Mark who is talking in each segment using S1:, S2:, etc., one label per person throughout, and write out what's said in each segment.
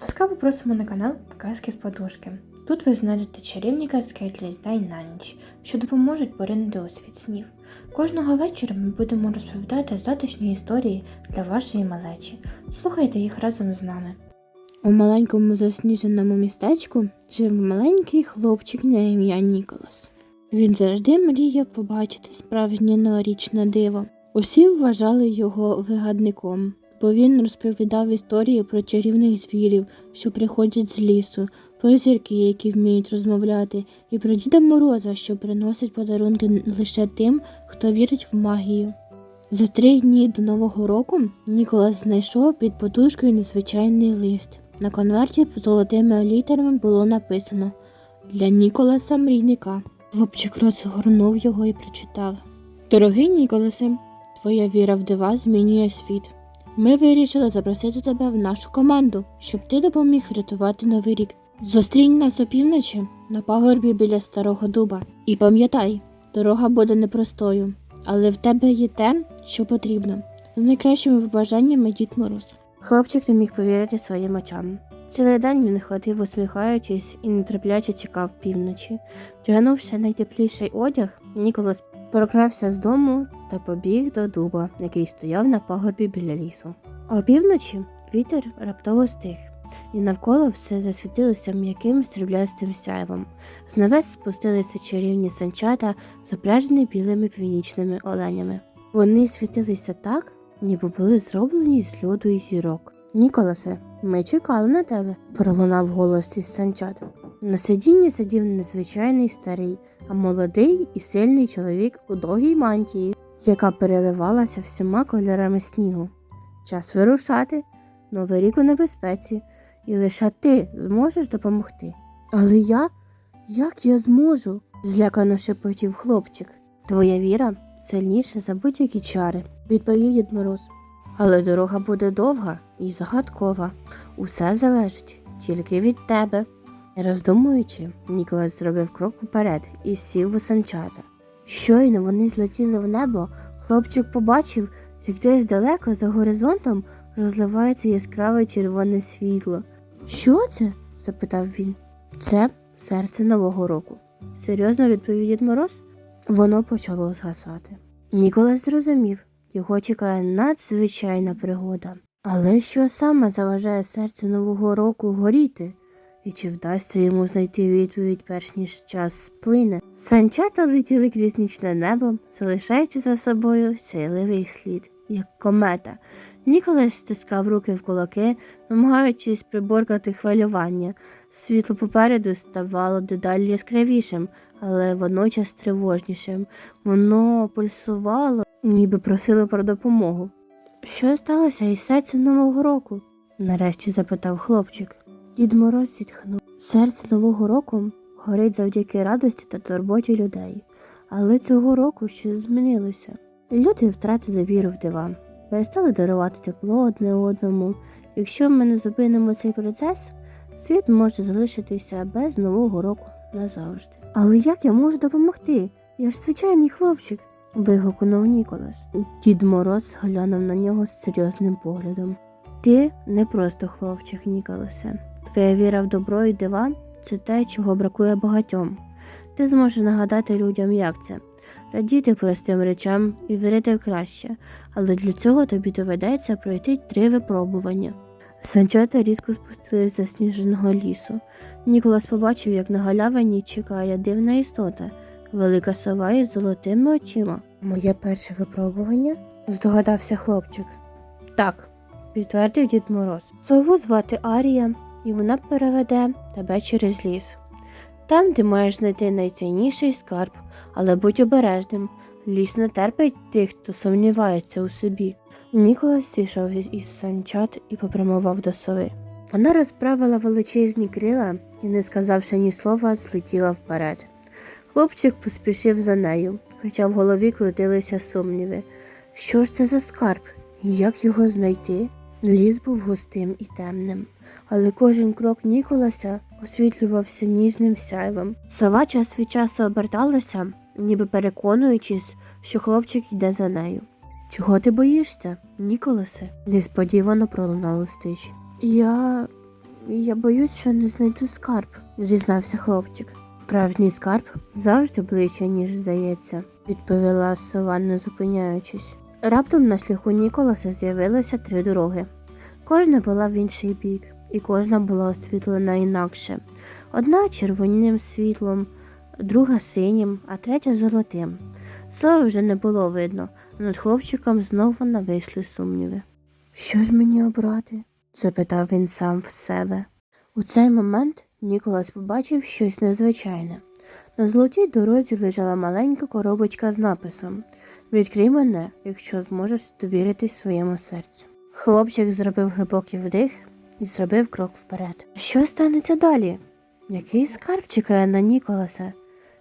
S1: Ласкаво просимо на канал Казки з подушки. Тут ви знайдете чарівні казки для дітей на ніч, що допоможуть поринути у світ снів. Кожного вечора ми будемо розповідати затишні історії для вашої малечі. Слухайте їх разом з нами. У маленькому засніженому містечку жив маленький хлопчик на ім'я Ніколас. Він завжди мріяв побачити справжнє новорічне диво. Усі вважали його вигадником, бо він розповідав історії про чарівних звірів, що приходять з лісу, про зірки, які вміють розмовляти, і про Діда Мороза, що приносить подарунки лише тим, хто вірить в магію. За три дні до Нового року Ніколас знайшов під подушкою незвичайний лист. На конверті золотими літерами було написано Для Ніколаса мрійника. Хлопчик розгорнув його і прочитав. Дорогий Ніколасе, твоя віра в дива змінює світ. Ми вирішили запросити тебе в нашу команду, щоб ти допоміг врятувати новий рік. Зустрінь нас опівночі на пагорбі біля старого дуба. І пам'ятай, дорога буде непростою, але в тебе є те, що потрібно. З найкращими побажаннями Дід Мороз. Хлопчик не міг повірити своїм очам. Цілий день він ходив, усміхаючись і нетерпляче чекав півночі. Вдягнувши найтепліший одяг, Ніколас прокрався з дому та побіг до дуба, який стояв на пагорбі біля лісу. Опівночі вітер раптово стих, і навколо все засвітилося м'яким сріблястим сяйвом. З небес спустилися чарівні санчата, запряжені білими північними оленями. Вони світилися так, ніби були зроблені з льоду і зірок. Ніколасе, ми чекали на тебе, пролунав голос із санчат. На сидінні сидів незвичайний старий, а молодий і сильний чоловік у довгій мантії, яка переливалася всіма кольорами снігу. Час вирушати, новий рік у небезпеці, і лише ти зможеш допомогти. Але я? Як я зможу? злякано шепотів хлопчик. Твоя віра сильніша за будь-які чари, відповів Дід Мороз. Але дорога буде довга і загадкова. Усе залежить тільки від тебе. Роздумуючи, Ніколас зробив крок уперед і сів у санчата. Щойно вони злетіли в небо, хлопчик побачив, як десь далеко за горизонтом розливається яскраве червоне світло. Що це? запитав він. Це серце Нового року. Серйозно відповів Дід Мороз. Воно почало згасати. Ніколас зрозумів, його чекає надзвичайна пригода. Але що саме заважає серцю Нового року горіти? І чи вдасться йому знайти відповідь, перш ніж час сплине? Санчата летіли крізь нічне небо, залишаючи за собою сяйливий слід, як комета. Ніколас стискав руки в кулаки, намагаючись приборкати хвилювання. Світло попереду ставало дедалі яскравішим, але водночас тривожнішим. Воно пульсувало, ніби просило про допомогу. Що сталося із серцем Нового року? нарешті запитав хлопчик. Дід Мороз зітхнув. Серце Нового року горить завдяки радості та турботі людей. Але цього року щось змінилося. Люди втратили віру в дива, перестали дарувати тепло одне одному. Якщо ми не зупинимо цей процес, світ може залишитися без нового року назавжди. Але як я можу допомогти? Я ж звичайний хлопчик. вигукнув Ніколас. Дід Мороз глянув на нього з серйозним поглядом. Ти не просто хлопчик, Ніколасе. Твоя віра в добро і дива це те, чого бракує багатьом. Ти зможеш нагадати людям, як це, радіти простим речам і вірити в краще, але для цього тобі доведеться пройти три випробування. Санчата різко спустились з засніженого лісу. Ніколас побачив, як на галявині чекає дивна істота, велика сова із золотими очима. Моє перше випробування? здогадався хлопчик. Так, підтвердив Дід Мороз. Сову звати Арія, і вона переведе тебе через ліс. Там ти маєш знайти найцінніший скарб, але будь обережним. Ліс не терпить тих, хто сумнівається у собі. Ніколас зійшов із- санчат і попрямував до сови. Вона розправила величезні крила і, не сказавши ні слова, злетіла вперед. Хлопчик поспішив за нею, хоча в голові крутилися сумніви. Що ж це за скарб? Як його знайти? Ліс був густим і темним, але кожен крок Ніколаса освітлювався ніжним сяйвом. Сова час від часу оберталася, ніби переконуючись, що хлопчик йде за нею. Чого ти боїшся, Ніколасе? несподівано пролунало стич. Я Я боюсь, що не знайду скарб, зізнався хлопчик. Справжній скарб завжди ближче, ніж здається, відповіла сова, не зупиняючись. Раптом на шляху Ніколаса з'явилося три дороги. Кожна була в інший бік, і кожна була освітлена інакше. Одна червоним світлом, друга синім, а третя золотим. Сови вже не було видно, над хлопчиком знову нависли сумніви. Що ж мені обрати? запитав він сам в себе. У цей момент Ніколас побачив щось незвичайне. На золотій дорозі лежала маленька коробочка з написом Відкрий мене, якщо зможеш довіритись своєму серцю. Хлопчик зробив глибокий вдих і зробив крок вперед. Що станеться далі? Який скарб чекає на Ніколаса?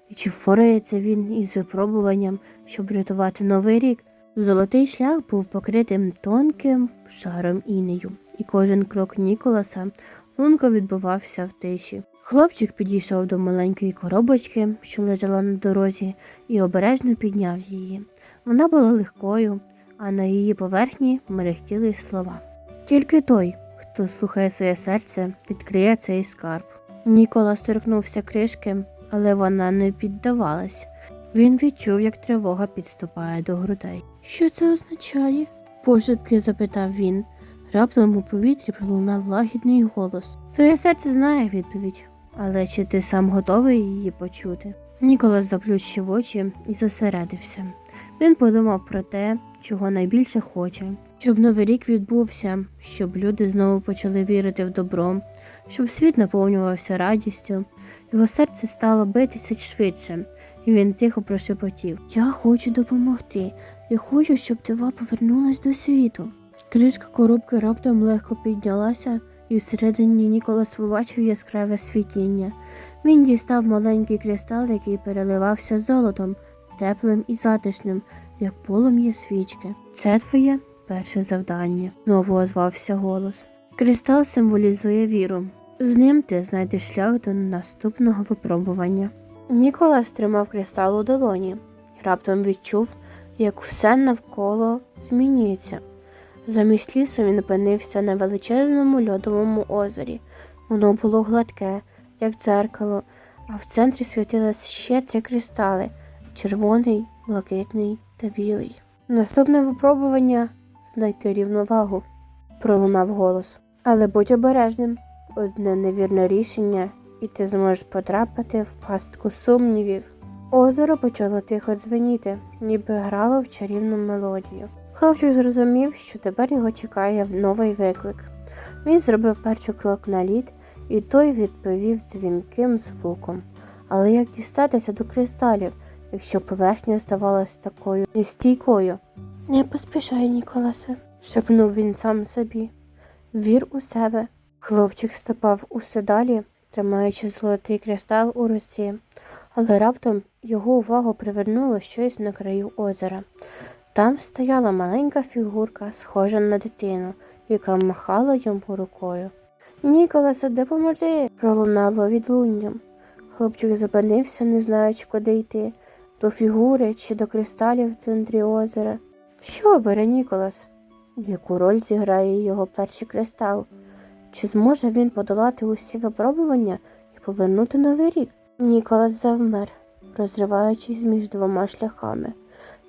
S1: І чи впорається він із випробуванням, щоб рятувати новий рік? Золотий шлях був покритим тонким шаром інею, і кожен крок Ніколаса лунко відбувався в тиші. Хлопчик підійшов до маленької коробочки, що лежала на дорозі, і обережно підняв її. Вона була легкою, а на її поверхні мерехтіли слова. Тільки той, хто слухає своє серце, відкриє цей скарб. Ніколас торкнувся кришки, але вона не піддавалась. Він відчув, як тривога підступає до грудей. Що це означає? пошепки запитав він. Раптом у повітрі пролунав лагідний голос. Твоє серце знає відповідь, але чи ти сам готовий її почути? Ніколас заплющив очі і зосередився. Він подумав про те, чого найбільше хоче, щоб новий рік відбувся, щоб люди знову почали вірити в добро, щоб світ наповнювався радістю, його серце стало битися швидше, і він тихо прошепотів: Я хочу допомогти. Я хочу, щоб дива повернулась до світу. Кришка коробки раптом легко піднялася, і всередині Ніколас побачив яскраве світіння. Він дістав маленький кристал, який переливався золотом, теплим і затишним, як полум'я свічки. Це твоє перше завдання, знову озвався голос. Кристал символізує віру. З ним ти знайдеш шлях до наступного випробування. Ніколас тримав кристал у долоні раптом відчув, як все навколо змінюється. Замість лісу він опинився на величезному льодовому озері. Воно було гладке, як дзеркало, а в центрі світилось ще три кристали червоний, блакитний та білий. Наступне випробування знайти рівновагу, пролунав голос. Але будь обережним, одне невірне рішення, і ти зможеш потрапити в пастку сумнівів. Озеро почало тихо дзвеніти, ніби грало в чарівну мелодію. Хлопчик зрозумів, що тепер його чекає новий виклик. Він зробив перший крок на лід, і той відповів дзвінким звуком. Але як дістатися до кристалів, якщо поверхня здавалась такою нестійкою? Не поспішай, Ніколасе, шепнув він сам собі. Вір у себе. Хлопчик ступав усе далі, тримаючи золотий кристал у руці, але раптом його увагу привернуло щось на краю озера. Там стояла маленька фігурка, схожа на дитину, яка махала йому рукою. Ніколасе, допоможи, пролунало відлунням. Хлопчик зупинився, не знаючи, куди йти, до фігури чи до кристалів в центрі озера. Що обере Ніколас? Яку роль зіграє його перший кристал? Чи зможе він подолати усі випробування і повернути новий рік? Ніколас завмер, розриваючись між двома шляхами.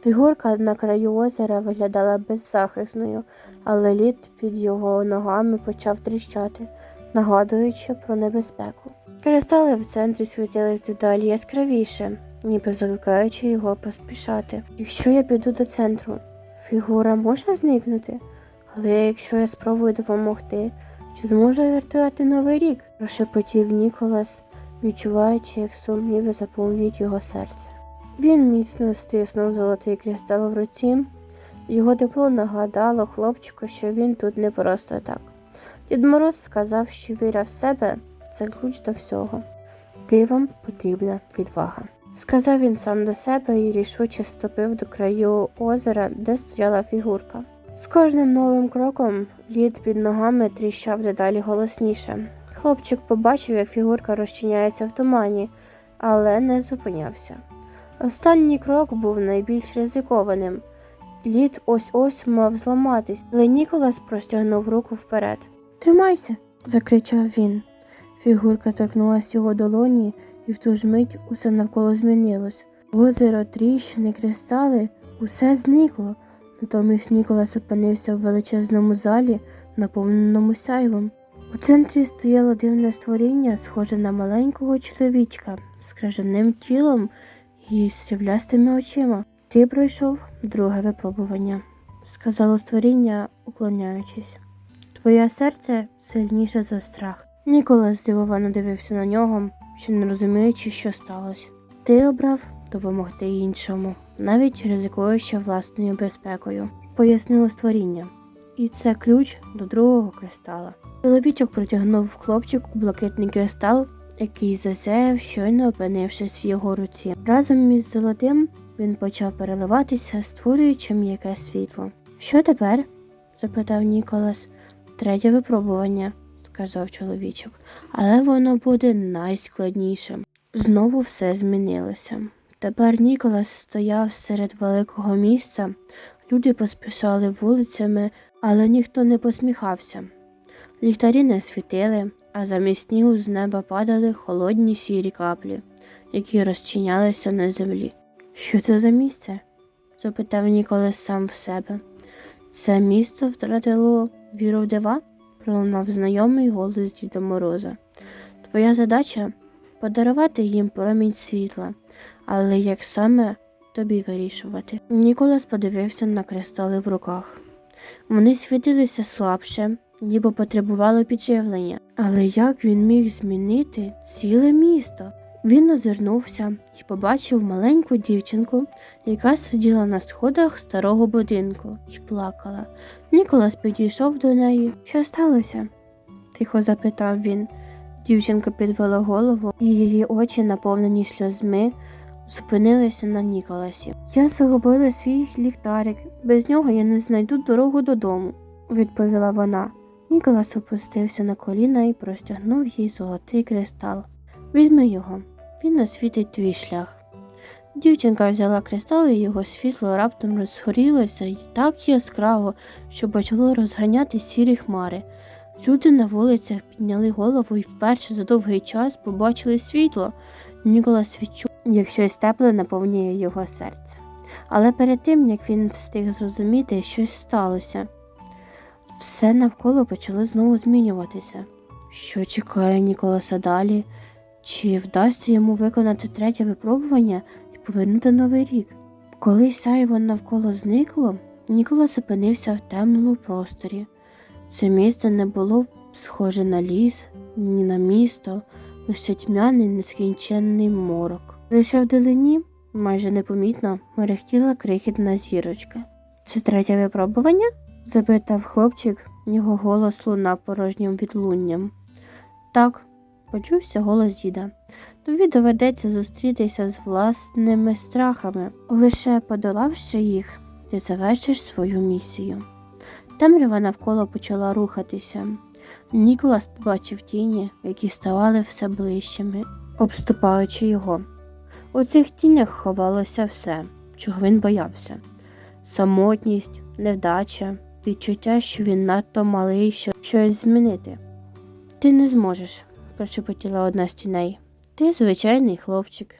S1: Фігурка на краю озера виглядала беззахисною, але лід під його ногами почав тріщати, нагадуючи про небезпеку. Кристали в центрі світились дедалі яскравіше, ніби закликаючи його поспішати. Якщо я піду до центру, фігура може зникнути, але якщо я спробую допомогти, чи зможу я врятувати новий рік? прошепотів Ніколас, відчуваючи, як сумніви заповнюють його серце. Він міцно стиснув золотий кристал в руці. Його тепло нагадало хлопчику, що він тут не просто так. Дід Мороз сказав, що віра в себе це ключ до всього. Дивам потрібна відвага. Сказав він сам до себе і рішуче ступив до краю озера, де стояла фігурка. З кожним новим кроком лід під ногами тріщав дедалі голосніше. Хлопчик побачив, як фігурка розчиняється в тумані, але не зупинявся. Останній крок був найбільш ризикованим. Лід ось ось мав зламатись, але Ніколас простягнув руку вперед. Тримайся, закричав він. Фігурка торкнулася його долоні, і в ту ж мить усе навколо змінилось. Озеро, тріщини, кристали усе зникло. Натомість Ніколас опинився в величезному залі, наповненому сяйвом. У центрі стояло дивне створіння, схоже на маленького чоловічка з крижаним тілом і сріблястими очима. Ти пройшов друге випробування, сказало створіння, уклоняючись. Твоє серце сильніше за страх. Ніколас здивовано дивився на нього, ще не розуміючи, що сталося. Ти обрав допомогти іншому, навіть ризикуючи власною безпекою, пояснило створіння. І це ключ до другого кристала. Чоловічок протягнув хлопчику блакитний кристал, який засяяв, щойно опинившись в його руці. Разом із золотим він почав переливатися, створюючи м'яке світло. Що тепер? запитав Ніколас. Третє випробування, сказав чоловічок, але воно буде найскладнішим. Знову все змінилося. Тепер Ніколас стояв серед великого місця, люди поспішали вулицями, але ніхто не посміхався. Ліхтарі не світили, а замість снігу з неба падали холодні сірі каплі, які розчинялися на землі. Що це за місце? запитав Ніколас сам в себе. Це місто втратило віру в дива? пролунав знайомий голос Діда Мороза. Твоя задача подарувати їм промінь світла, але як саме тобі вирішувати? Ніколас подивився на кристали в руках. Вони світилися слабше, ніби потребували підживлення. Але як він міг змінити ціле місто? Він озирнувся і побачив маленьку дівчинку, яка сиділа на сходах старого будинку і плакала. Ніколас підійшов до неї. Що сталося? тихо запитав він. Дівчинка підвела голову, і її очі, наповнені сльозми, зупинилися на Ніколасі. Я загубила свій ліхтарик. Без нього я не знайду дорогу додому, відповіла вона. Ніколас опустився на коліна і простягнув їй золотий кристал. Візьми його, він освітить твій шлях. Дівчинка взяла кристал, і його світло раптом розгорілося і так яскраво, що почало розганяти сірі хмари. Люди на вулицях підняли голову і вперше за довгий час побачили світло. Ніколас відчув, як щось тепле наповнює його серце. Але перед тим, як він встиг зрозуміти, щось сталося. Все навколо почало знову змінюватися. Що чекає Ніколаса далі? Чи вдасться йому виконати третє випробування і повернути новий рік? Коли сяйво навколо зникло, Ніколас опинився в темному просторі. Це місто не було схоже на ліс, ні на місто, лише тьмяний нескінченний морок. Лише вдалині, майже непомітно, мерехтіла крихітна зірочка. Це третє випробування? Запитав хлопчик, його голос лунав порожнім відлунням. Так, почувся голос діда. Тобі доведеться зустрітися з власними страхами. Лише подолавши їх, ти завершиш свою місію. Темрява навколо почала рухатися. Ніколас побачив тіні, які ставали все ближчими, обступаючи його. У цих тінях ховалося все, чого він боявся: самотність, невдача, відчуття, що він надто малий, щоб щось змінити. Ти не зможеш, прошепотіла одна з тіней. Ти звичайний хлопчик.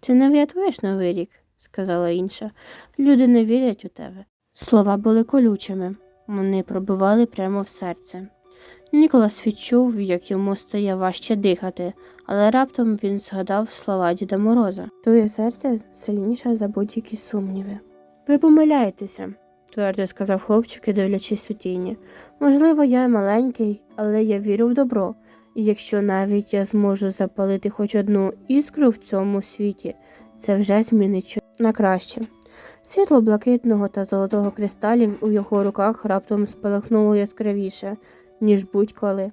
S1: Ти не врятуєш новий рік, сказала інша. Люди не вірять у тебе. Слова були колючими, вони пробивали прямо в серце. Ніколас відчув, як йому стає важче дихати, але раптом він згадав слова Діда Мороза. Твоє серце сильніше за будь-які сумніви. Ви помиляєтеся, твердо сказав хлопчик, і дивлячись у тіні. Можливо, я маленький, але я вірю в добро, і якщо навіть я зможу запалити хоч одну іскру в цьому світі, це вже змінить на краще. Світло блакитного та золотого кристалів у його руках раптом спалахнуло яскравіше, ніж будь-коли.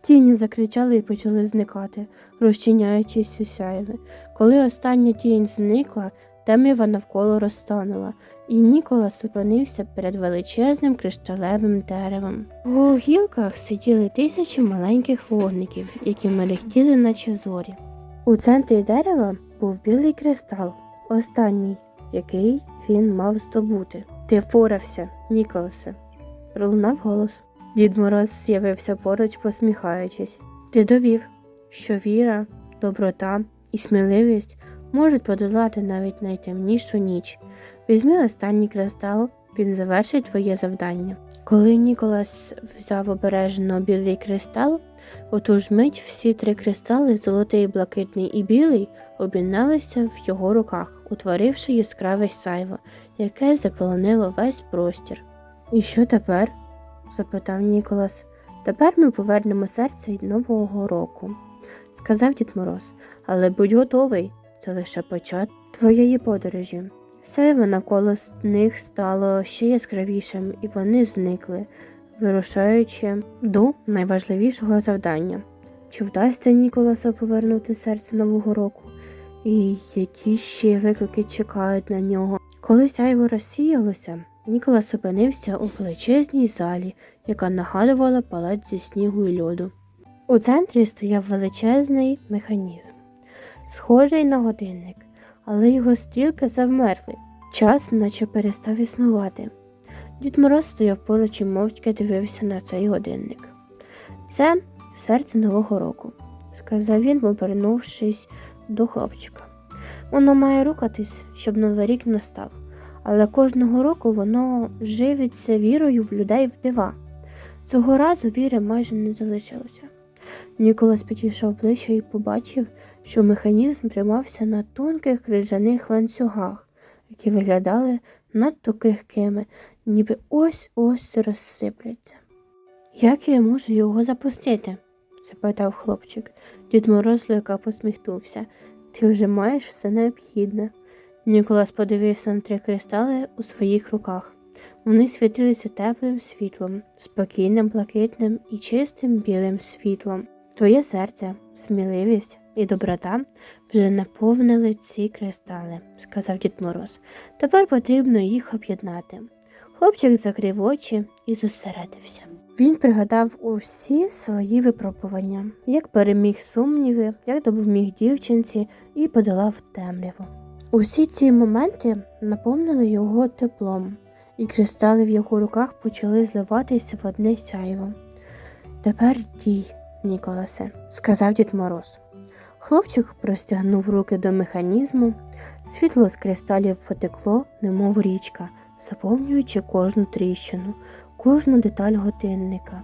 S1: Тіні закричали і почали зникати, розчиняючись у сяйві. Коли остання тінь зникла, темрява навколо розтанула, і Ніколас опинився перед величезним кришталевим деревом. У гілках сиділи тисячі маленьких вогників, які мерехтіли, наче зорі. У центрі дерева був білий кристал, останній, який він мав здобути. Ти впорався, Ніколасе, пролунав голос. Дід Мороз з'явився поруч, посміхаючись. Ти довів, що віра, доброта і сміливість можуть подолати навіть найтемнішу ніч. Візьми останній кристал, він завершить твоє завдання. Коли Ніколас взяв обережно білий кристал, у ту ж мить всі три кристали, золотий, блакитний і білий, об'єдналися в його руках, утворивши яскраве сяйво, яке заполонило весь простір. І що тепер? запитав Ніколас. Тепер ми повернемо серце й нового року, сказав Дід Мороз. Але будь готовий, це лише початок твоєї подорожі. Сяйво навколо них стало ще яскравішим, і вони зникли, вирушаючи до найважливішого завдання. Чи вдасться Ніколасу повернути серце Нового року? І які ще виклики чекають на нього? Коли сяйво розсіялося, Ніколас опинився у величезній залі, яка нагадувала палац зі снігу і льоду. У центрі стояв величезний механізм, схожий на годинник, але його стрілки завмерли. Час наче перестав існувати. Дід Мороз стояв поруч і мовчки дивився на цей годинник. Це серце Нового року, сказав він, повернувшись до хлопчика. Воно має рухатись, щоб новий рік настав, але кожного року воно живиться вірою в людей в дива. Цього разу віри майже не залишилося. Ніколас підійшов ближче і побачив, що механізм тримався на тонких крижаних ланцюгах, які виглядали надто крихкими, ніби ось-ось розсипляться. Як я можу його запустити? запитав хлопчик. Дід Мороз злегка посміхнувся. Ти вже маєш все необхідне. Ніколас подивився на три кристали у своїх руках. Вони світилися теплим світлом, спокійним, блакитним і чистим білим світлом. Твоє серце, сміливість і доброта вже наповнили ці кристали, сказав Дід Мороз. Тепер потрібно їх об'єднати. Хлопчик закрив очі і зосередився. Він пригадав усі свої випробування, як переміг сумніви, як допоміг дівчинці і подолав темряву. Усі ці моменти наповнили його теплом, і кристали в його руках почали зливатися в одне сяйво. Тепер дій, Ніколасе, сказав Дід Мороз. Хлопчик простягнув руки до механізму, світло з кристалів потекло, немов річка, заповнюючи кожну тріщину, кожну деталь годинника.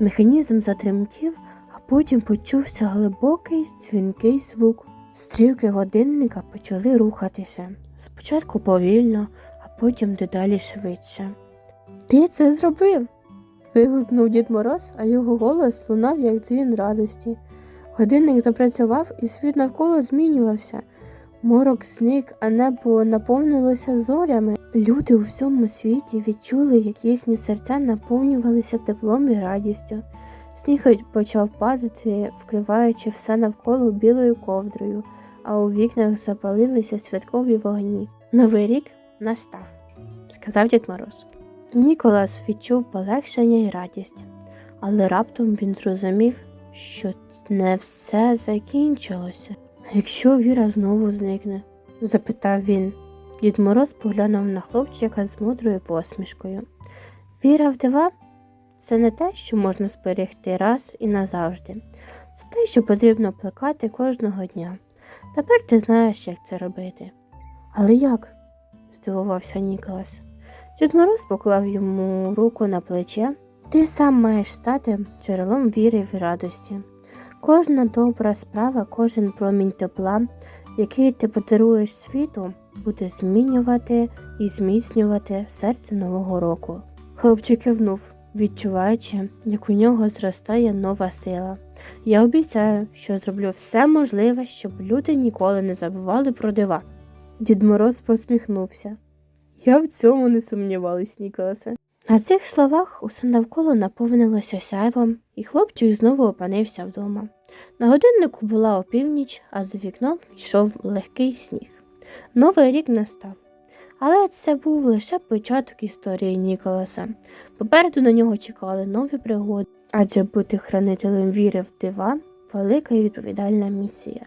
S1: Механізм затремтів, а потім почувся глибокий дзвінкий звук. Стрілки годинника почали рухатися. Спочатку повільно, потім дедалі швидше. Ти це зробив. вигукнув Дід Мороз, а його голос лунав, як дзвін радості. Годинник запрацював, і світ навколо змінювався. Морок зник, а небо наповнилося зорями. Люди у всьому світі відчули, як їхні серця наповнювалися теплом і радістю. Сніг почав падати, вкриваючи все навколо білою ковдрою, а у вікнах запалилися святкові вогні. Новий рік настав, сказав Дід Мороз. Ніколас відчув полегшення і радість, але раптом він зрозумів, що не все закінчилося. Якщо віра знову зникне? запитав він. Дід Мороз поглянув на хлопчика з мудрою посмішкою. Віра в дива це не те, що можна зберегти раз і назавжди. Це те, що потрібно плекати кожного дня. Тепер ти знаєш, як це робити. Але як? Здивувався Ніколас. Дід Мороз поклав йому руку на плече. Ти сам маєш стати джерелом віри і радості. Кожна добра справа, кожен промінь тепла, який ти подаруєш світу, буде змінювати і зміцнювати серце нового року. Хлопчик кивнув, відчуваючи, як у нього зростає нова сила. Я обіцяю, що зроблю все можливе, щоб люди ніколи не забували про дива. Дід Мороз посміхнувся. Я в цьому не сумнівалась, Ніколасе. На цих словах усе навколо наповнилося сяйвом, і хлопчик знову опинився вдома. На годиннику була опівніч, а за вікном йшов легкий сніг. Новий рік настав. Але це був лише початок історії Ніколаса. Попереду на нього чекали нові пригоди, адже бути хранителем віри в дива велика і відповідальна місія.